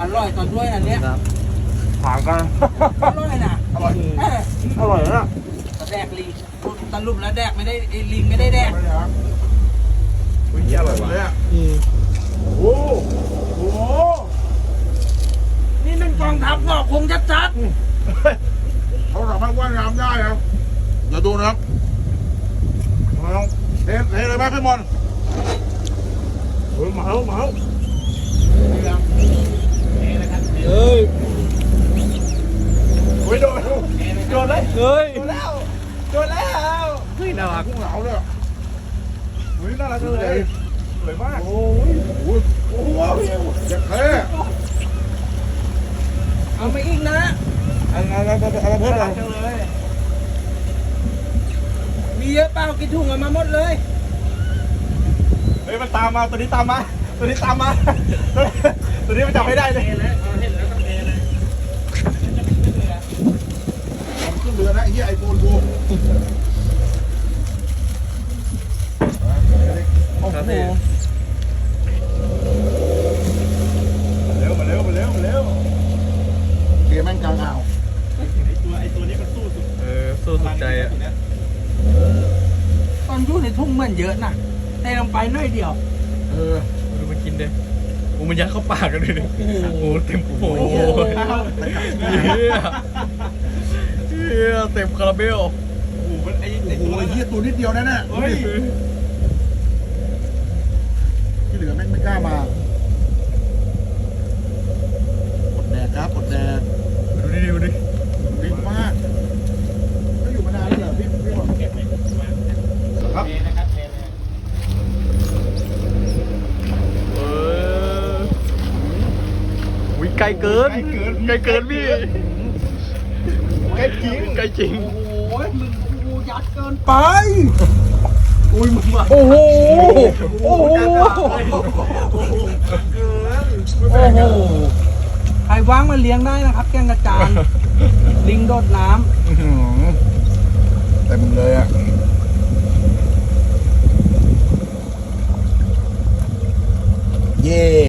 อร่อยต่อด้วยอันเนี้ยถามกัน อร่อยนะอร่อยเอออร่อยนะแต่แดกลิงตะลุมแล้วแดกไม่ได้ไอ้ลิงไม่ได้แดกอุ้ยอร่อยเลยอะโอ้โหนี่มันกองทัพงอกคงชัดเขาสามารถว่ายน้ำได้ครับเดี๋ยวดูนะครับเอาเทเทเลยไหมพี่มนเฮ้ย มาแล้วมาแล้วเฮ้ยโอ้ยโดนโดนเลยเฮ้ยโดนแล้วโดนแล้วเฮ้ยน่ารักกุ้งเหลาเลยเฮ้ยน่ารักเลยสวยมาก โอ้ยโอ้ยโอ้โหอยากเท่ๆเอาไปอีกนะอะไรอะไรอะไรเพิ่มเลยมีเยอะเปล่ากินถุงเอามาหมดเลยเฮ้ยมันตามมาตัวนี้ตามมา ตัวนี้ตามมา ตัวนี้มันจับไม่ได้เลยผมขึ้นเรือนะไอ้เหี้ยไอโฟนกูโอ้โหเร็วมาเร็วมาเร็วมาเร็วเกมแม่งกลางอ่าวเออสู้สุดใจอะตอนอยู่ในทุ่งเหมือนเยอะนะ แต่ลงไปน้อยเดียว เออดูมันกินเด้โอ้มันยัดเข้าปากกันเลยดิโอ้เต็มโอ้โหเฮียเฮียเต็มคาราเบล โอ้โหไอ้ไอ้ตัวไอ้เหี้ยตัวนิดเดียวนั่นน่ะ เฮ้ย อุ้ยไกลเกิน ไกลเกินพี่ ไกลจริงไกลจริง โอ้ยมึงยัดเกินไป อุ้ยมึงมาโอ้โห โอ้โห โอ้โห ใครว่างมาเลี้ยงได้นะครับ แกงกระจานลิงโดดน้ำเต็มเลยอะ